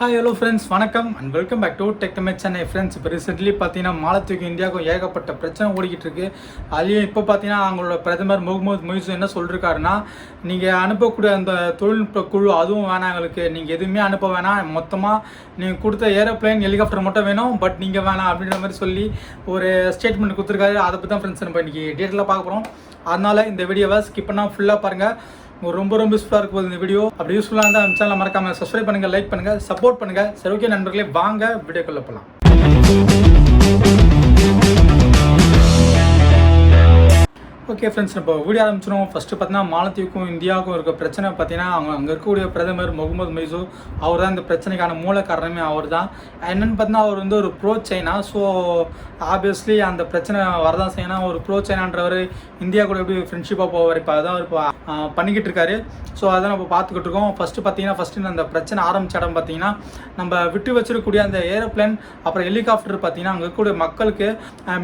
Hi hello friends வணக்கம் and welcome back to டெக்டமே Chennai friends இப்போ ரீசெண்ட்லி பார்த்தீங்கன்னா மாலத்தீவுக்கும் இந்தியாவுக்கும் ஏகப்பட்ட பிரச்சனை ஓடிக்கிட்டு இருக்கு. அதுலேயும் இப்போ பார்த்தீங்கன்னா அவங்களோட பிரதமர் முகமது மொய்சு என்ன சொல்லியிருக்காருன்னா நீங்கள் அனுப்பக்கூடிய அந்த தொழில்நுட்ப குழு அதுவும் வேணாம் எங்களுக்கு. நீங்கள் எதுவுமே அனுப்ப வேணாம். மொத்தமாக நீங்கள் கொடுத்த ஏரோப்ளேன் ஹெலிகாப்டர் மட்டும் வேணும். பட் நீங்கள் வேணாம் அப்படின்ற மாதிரி சொல்லி ஒரு ஸ்டேட்மெண்ட் கொடுத்துருக்காரு. அதை பற்றி தான் ஃப்ரெண்ட்ஸ் நம்ம இன்றைக்கி டீட்டெயிலாக பார்க்க போகிறோம் அதனால் இந்த வீடியோவை ஸ்கிப் பண்ணால் ஃபுல்லாக பாருங்கள் ரொம்ப ரொம்ப யூஸ்ஃபுல்லாக இருக்கும் போது இந்த வீடியோ அப்படி யூஸ்ஃபுல்லாக இருந்தால் நம்ம சேனலை மறக்காம சப்ஸ்கிரைப் பண்ணுங்கள் லைக் பண்ணுங்கள் சப்போர்ட் பண்ணுங்கள் சரி ஓகே நண்பர்களே வாங்க வீடியோக்குள்ளே போகலாம் ஓகே ஃப்ரெண்ட்ஸ் இப்போ வீடியோ ஆரம்பிச்சிடும் ஃபஸ்ட்டு பார்த்தீங்கன்னா மாலத்தீவுக்கும் இந்தியாவுக்கும் இருக்க பிரச்சனை பார்த்தீங்கன்னா அவங்க அங்கே இருக்கக்கூடிய பிரதமர் முகமது மைசூர் அவர் தான் இந்த பிரச்சனைக்கான மூல காரணமே அவர் தான் என்னென்னு பார்த்தீங்கன்னா அவர் வந்து ஒரு ப்ரோ சைனா ஸோ ஆப்வியஸ்லி அந்த பிரச்சனை வரதான் செய்யணும் ஒரு ப்ரோ சைனான்றவர் இந்தியா கூட எப்படி ஃப்ரெண்ட்ஷிப்பாக போவார்? இப்போ அதான் இப்போ பண்ணிக்கிட்டு இருக்காரு. ஸோ அதை நம்ம பார்த்துக்கிட்டு இருக்கோம். ஃபஸ்ட்டு பார்த்தீங்கன்னா ஃபஸ்ட்டு அந்த பிரச்சனை ஆரம்பிச்ச இடம் பார்த்தீங்கன்னா நம்ம விட்டு வச்சிருக்கக்கூடிய அந்த ஏரோப்ளேன் அப்புறம் ஹெலிகாப்டர் பார்த்தீங்கன்னா அங்கே இருக்கக்கூடிய மக்களுக்கு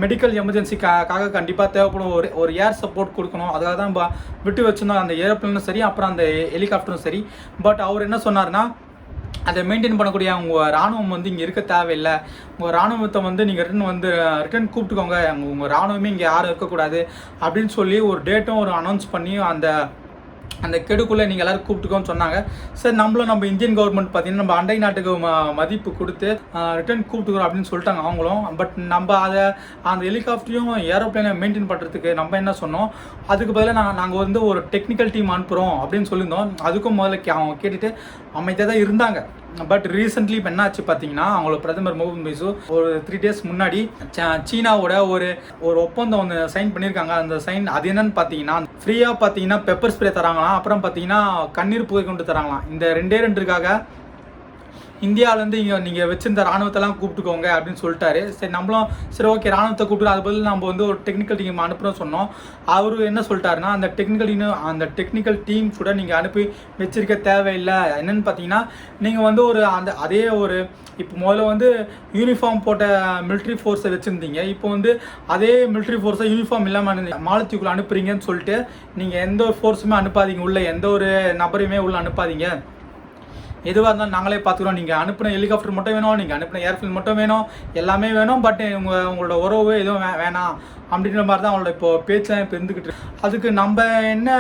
மெடிக்கல் எமர்ஜென்சிக்காக கண்டிப்பாக தேவைப்படும். ஒரு ஒரு ஏர் சப்போர்ட் கொடுக்கணும். அதுக்காக தான் விட்டு வச்சிருந்தோம் அந்த ஏரோப்ளேனும் சரி அப்புறம் அந்த ஹெலிகாப்டரும் சரி. பட் அவர் என்ன சொன்னார்னா அதை மெயின்டைன் பண்ணக்கூடிய உங்கள் ராணுவம் வந்து இங்கே இருக்க தேவையில்லை. உங்கள் ராணுவத்தை வந்து நீங்கள் ரிட்டன் வந்து ரிட்டன் கூப்பிட்டுக்கோங்க. உங்கள் உங்கள் ராணுவமே இங்கே யாரும் இருக்கக்கூடாது. அப்படின்னு சொல்லி ஒரு டேட்டும் ஒரு அனௌன்ஸ் பண்ணி அந்த அந்த கெடுக்குள்ளே நீங்கள் எல்லோரும் கூப்பிட்டுக்கோன்னு சொன்னாங்க. சரி நம்மளும் நம்ம இந்தியன் கவர்மெண்ட் பார்த்தீங்கன்னா நம்ம அண்டை நாட்டுக்கு ம மதிப்பு கொடுத்து ரிட்டர்ன் கூப்பிட்டுக்கிறோம் அப்படின்னு சொல்லிட்டாங்க அவங்களும். பட் நம்ம அதை அந்த ஹெலிகாப்டரையும் ஏரோப்ளேனை மெயின்டைன் பண்ணுறதுக்கு நம்ம என்ன சொன்னோம்? அதுக்கு பதிலாக நாங்கள் நாங்கள் வந்து ஒரு டெக்னிக்கல் டீம் அனுப்புகிறோம் அப்படின்னு சொல்லியிருந்தோம். அதுக்கும் முதல்ல கே- அவங்க கேட்டுட்டு அமைதியாக தான் இருந்தாங்க. பட் ரீசெண்ட்லி இப்போ என்னாச்சு பார்த்தீங்கன்னா அவங்களோட பிரதமர் மோகன் பைசு ஒரு த்ரீ டேஸ் முன்னாடி சீனாவோட ஒரு ஒரு ஒப்பந்தம் ஒன்று சைன் பண்ணியிருக்காங்க அந்த சைன் அது என்னன்னு பார்த்தீங்கன்னா ஃப்ரீயாக பார்த்தீங்கன்னா பெப்பர் ஸ்ப்ரே தராங்களாம். அப்புறம் பார்த்தீங்கன்னா கண்ணீர் புகை கொண்டு தராங்களாம். இந்த ரெண்டே ரெண்டுக்காக இந்தியாவிலேருந்து இங்கே நீங்கள் வச்சிருந்த ராணுவத்தெல்லாம் கூப்பிட்டுக்கோங்க அப்படின்னு சொல்லிட்டாரு. சரி நம்மளும் சரி ஓகே ராணுவத்தை கூப்பிட்டு அது பதில் நம்ம வந்து ஒரு டெக்னிக்கல் டீம் அனுப்புகிறோம் சொன்னோம். அவர் என்ன சொல்லிட்டாருன்னா அந்த டெக்னிக்கல் டீம் அந்த டெக்னிக்கல் டீம் கூட நீங்கள் அனுப்பி வச்சிருக்க தேவையில்லை. என்னன்னு பார்த்தீங்கன்னா நீங்கள் வந்து ஒரு அந்த அதே ஒரு இப்போ முதல்ல வந்து யூனிஃபார்ம் போட்ட மிலிட்ரி ஃபோர்ஸை வச்சுருந்தீங்க. இப்போ வந்து அதே மிலிட்ரி ஃபோர்ஸை யூனிஃபார்ம் இல்லாமல் மாலத்தீவுக்குள்ளே அனுப்புறீங்கன்னு சொல்லிட்டு நீங்கள் எந்த ஒரு ஃபோர்ஸுமே அனுப்பாதீங்க. உள்ளே எந்த ஒரு நபரையுமே உள்ளே அனுப்பாதீங்க. எதுவாக இருந்தாலும் நாங்களே பார்த்துக்குறோம். நீங்கள் அனுப்பின ஹெலிகாப்டர் மட்டும் வேணும் நீங்கள் அனுப்பின ஏர்ஃபில் மட்டும் வேணும் எல்லாமே வேணும் பட் உங்கள் உங்களோட உறவு எதுவும் வே வேணாம் அப்படின்ற மாதிரி தான் அவங்களோட இப்போ பேச்செலாம் இப்போ இருந்துக்கிட்டு அதுக்கு நம்ம என்ன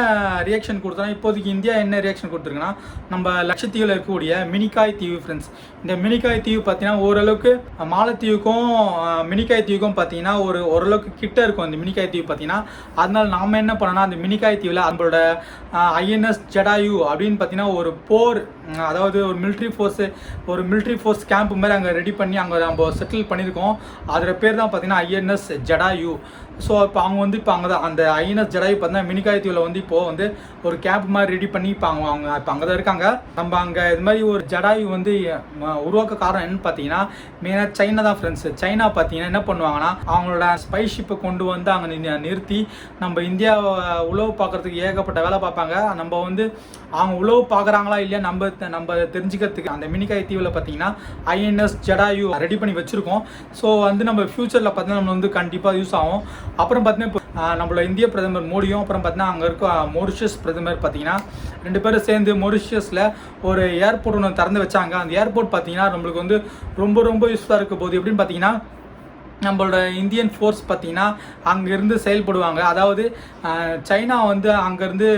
ரியாக்ஷன் கொடுத்தோம் இப்போதைக்கு இந்தியா என்ன ரியாக்ஷன் கொடுத்துருக்குன்னா நம்ம லட்சத்தீவில் இருக்கக்கூடிய மினிக்காய் தீவு ஃப்ரெண்ட்ஸ் இந்த மினிக்காய் தீவு பார்த்தீங்கன்னா ஓரளவுக்கு மாலத்தீவுக்கும் மினிக்காய் தீவுக்கும் பார்த்தீங்கன்னா ஒரு ஓரளவுக்கு கிட்ட இருக்கும் இந்த மினிக்காய் தீவு பார்த்தீங்கன்னா. அதனால நாம் என்ன பண்ணோம்னா அந்த மினிக்காய் தீவில் நம்மளோட ஐஎன்எஸ் ஜடாயு அப்படின்னு பார்த்தீங்கன்னா ஒரு போர் அதாவது அதாவது ஒரு மிலிட்ரி ஃபோர்ஸு ஒரு மிலிட்ரி ஃபோர்ஸ் கேம்ப் மாதிரி அங்கே ரெடி பண்ணி அங்கே நம்ம செட்டில் பண்ணியிருக்கோம். அதோட பேர் தான் பார்த்தீங்கன்னா ஐஎன்எஸ் ஜடாயு ஸோ இப்போ அவங்க வந்து இப்போ அங்கே தான் அந்த ஐஎன்எஸ் ஜடாயு பார்த்தீங்கன்னா மினிக்காய் தீவில் வந்து இப்போது வந்து ஒரு கேம்ப் மாதிரி ரெடி பண்ணி இப்போ அவங்க அவங்க இப்போ அங்கே தான் இருக்காங்க. நம்ம அங்கே இது மாதிரி ஒரு ஜடாயு வந்து உருவாக்க காரணம் என்னன்னு பார்த்தீங்கன்னா மெயினாக சைனா தான் ஃப்ரெண்ட்ஸ் சைனா பார்த்தீங்கன்னா என்ன பண்ணுவாங்கன்னா அவங்களோட ஸ்பை ஷிப்பை கொண்டு வந்து அங்கே நிறுத்தி நம்ம இந்தியாவை உழவு பார்க்கறதுக்கு ஏகப்பட்ட வேலை பார்ப்பாங்க. நம்ம வந்து அவங்க உழவு பார்க்குறாங்களா இல்லையா நம்ம நம்ம தெரிஞ்சுக்கிறதுக்கு அந்த மினிக்காய் தீவில் பார்த்தீங்கன்னா ஐஎன்எஸ் ஜடாயு ரெடி பண்ணி வச்சுருக்கோம். ஸோ வந்து நம்ம ஃப்யூச்சரில் பார்த்தீங்கன்னா நம்ம வந்து கண்டிப்பாக யூஸ் ஆகும். அப்புறம் பார்த்தீங்கன்னா இப்போ நம்மளோட இந்திய பிரதமர் மோடியும் அப்புறம் பார்த்தீங்கன்னா அங்கே இருக்க மொரிஷியஸ் பிரதமர் பார்த்தீங்கன்னா ரெண்டு பேரும் சேர்ந்து மொரிஷியஸில் ஒரு ஏர்போர்ட் ஒன்று திறந்து வச்சாங்க. அந்த ஏர்போர்ட் பார்த்தீங்கன்னா நம்மளுக்கு வந்து ரொம்ப ரொம்ப யூஸ்ஃபுல்லாக இருக்க போது எப்படின்னு பார்த்தீங்கன்னா நம்மளோட இந்தியன் ஃபோர்ஸ் பார்த்தீங்கன்னா அங்கேருந்து செயல்படுவாங்க. அதாவது சைனா வந்து அங்கேருந்து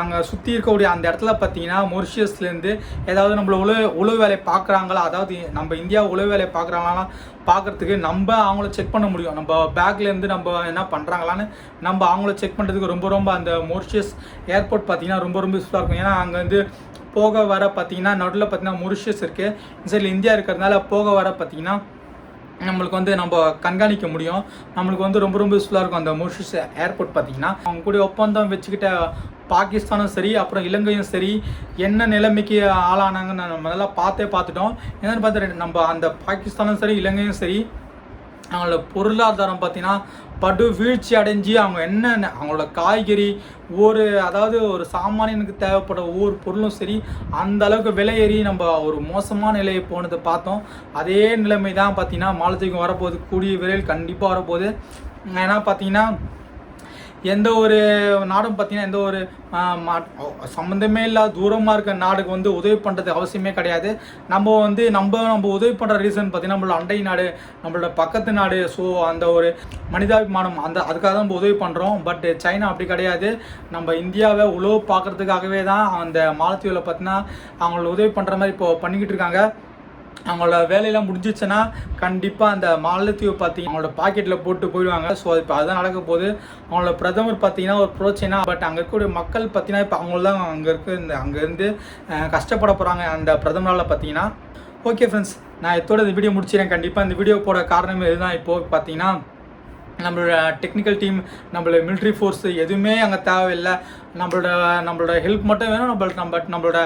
அங்கே சுற்றி இருக்கக்கூடிய அந்த இடத்துல பார்த்தீங்கன்னா மொரிஷியஸ்லேருந்து ஏதாவது நம்மள உழவு உழவு வேலை பார்க்குறாங்களா? அதாவது நம்ம இந்தியா உழவு வேலை பார்க்குறாங்களா பார்க்குறதுக்கு நம்ம அவங்கள செக் பண்ண முடியும். நம்ம பேக்லேருந்து நம்ம என்ன பண்ணுறாங்களான்னு நம்ம அவங்கள செக் பண்ணுறதுக்கு ரொம்ப ரொம்ப அந்த மொரிஷியஸ் ஏர்போர்ட் பார்த்தீங்கன்னா ரொம்ப ரொம்ப யூஸ்ஃபுல்லாக இருக்கும். ஏன்னா அங்கே வந்து போக வர பார்த்தீங்கன்னா நடுவில் பார்த்தீங்கன்னா மொரிஷியஸ் இருக்குது இந்த சைடில் இந்தியா இருக்கிறதுனால போக வர பார்த்தீங்கன்னா நம்மளுக்கு வந்து நம்ம கண்காணிக்க முடியும். நம்மளுக்கு வந்து ரொம்ப ரொம்ப யூஸ்ஃபுல்லாக இருக்கும். அந்த மோஷிஸ் ஏர்போர்ட் பார்த்தீங்கன்னா அவங்க கூட ஒப்பந்தம் வச்சுக்கிட்ட பாகிஸ்தானும் சரி அப்புறம் இலங்கையும் சரி என்ன நிலைமைக்கு ஆளானாங்கன்னு நம்ம நல்லா பார்த்தே பார்த்துட்டோம். என்னென்னு பார்த்து நம்ம அந்த பாகிஸ்தானும் சரி இலங்கையும் சரி அவங்களோட பொருளாதாரம் பார்த்தீங்கன்னா படு வீழ்ச்சி அடைஞ்சு அவங்க என்னென்ன அவங்களோட காய்கறி ஒரு அதாவது ஒரு சாமானியனுக்கு தேவைப்பட ஒவ்வொரு பொருளும் சரி அந்த அளவுக்கு விலை ஏறி நம்ம ஒரு மோசமான நிலையை போனதை பார்த்தோம். அதே நிலைமை தான் பார்த்தீங்கன்னா மாலத்தீவுக்கு வரப்போகுது. கூடிய விரைவில் கண்டிப்பாக வரப்போகுது. ஏன்னா பார்த்தீங்கன்னா எந்த ஒரு நாடும் பார்த்தீங்கன்னா எந்த ஒரு சம்மந்தமே இல்லாத தூரமாக இருக்க நாடுக்கு வந்து உதவி பண்ணுறது அவசியமே கிடையாது. நம்ம வந்து நம்ம நம்ம உதவி பண்ணுற ரீசன் பார்த்தீங்கன்னா நம்மளோட அண்டை நாடு நம்மளோட பக்கத்து நாடு ஸோ அந்த ஒரு மனிதாபிமானம் அந்த அதுக்காக தான் நம்ம உதவி பண்ணுறோம் பட் சைனா அப்படி கிடையாது. நம்ம இந்தியாவை உழவு பார்க்குறதுக்காகவே தான் அந்த மாலத்தீவில் பார்த்தீங்கன்னா அவங்கள உதவி பண்ணுற மாதிரி இப்போ பண்ணிக்கிட்டு இருக்காங்க. அவங்களோட வேலையெல்லாம் முடிஞ்சிச்சுன்னா கண்டிப்பாக அந்த மாலத்தீவு பார்த்தீங்க அவங்களோட பாக்கெட்டில் போட்டு போயிடுவாங்க. ஸோ இப்போ அதுதான் நடக்க போகுது. அவங்களோட பிரதமர் பார்த்தீங்கன்னா ஒரு பிரச்சனை பட் அங்கே இருக்கக்கூடிய மக்கள் பார்த்தீங்கன்னா இப்போ அவங்கள தான் அங்கே இருக்க. இந்த அங்கேருந்து கஷ்டப்பட போகிறாங்க அந்த பிரதமரால் பார்த்தீங்கன்னா ஓகே ஃப்ரெண்ட்ஸ் நான் இதோட இந்த வீடியோ முடிச்சிடறேன் கண்டிப்பாக இந்த வீடியோ போட காரணம் இதுதான். இப்போது பார்த்தீங்கன்னா நம்மளோட டெக்னிக்கல் டீம் நம்மளோட மிலிட்ரி ஃபோர்ஸ் எதுவுமே அங்கே தேவையில்லை. நம்மளோட நம்மளோட ஹெல்ப் மட்டும் வேணும். நம்மளுக்கு நம்ம நம்மளோட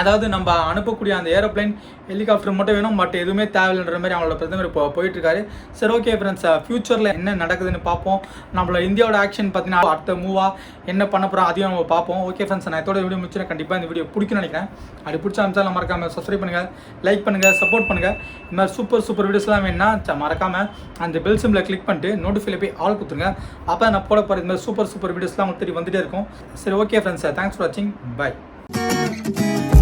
அதாவது நம்ம அனுப்பக்கூடிய அந்த ஏரோப்ளைன் ஹெலிகாப்டர் மட்டும் வேணும் பட் எதுவுமே தேவையில்லைன்ற மாதிரி அவங்களோட பிரதமர் இப்போ போயிட்டுருக்காரு. சரி ஓகே ஃப்ரெண்ட்ஸ் ஃபியூச்சரில் என்ன நடக்குதுன்னு பார்ப்போம். நம்மளோட இந்தியாவோட ஆக்ஷன் பார்த்தீங்கன்னா அடுத்த மூவாக என்ன பண்ண போகிறோம் அதையும் நம்ம பார்ப்போம். ஓகே ஃப்ரெண்ட்ஸ் நான் இதோட வீடியோ முடிச்சுனா கண்டிப்பாக இந்த வீடியோ பிடிக்கும்னு நினைக்கிறேன். அப்படி பிடிச்ச அம்சாலும் மறக்காமல் சப்ஸ்கிரைப் பண்ணுங்கள் லைக் பண்ணுங்கள் சப்போர்ட் பண்ணுங்கள் இந்த மாதிரி சூப்பர் சூப்பர் வீடியோஸ்லாம் வேணும்னா மறக்காமல் அந்த பெல் சிம்பில் கிளிக் பண்ணிட்டு நோட்டிஃபைல போய் ஆள் கொடுத்துருங்க. அப்போ நான் போட போகிற இந்த மாதிரி சூப்பர் சூப்பர் வீடியோஸ்லாம் உங்களுக்கு தெரிய வந்துட்டே இருக்கும். சரி ஓகே ஃப்ரெண்ட்ஸ் தேங்க்ஸ் ஃபார் வாட்சிங் பை Thank you.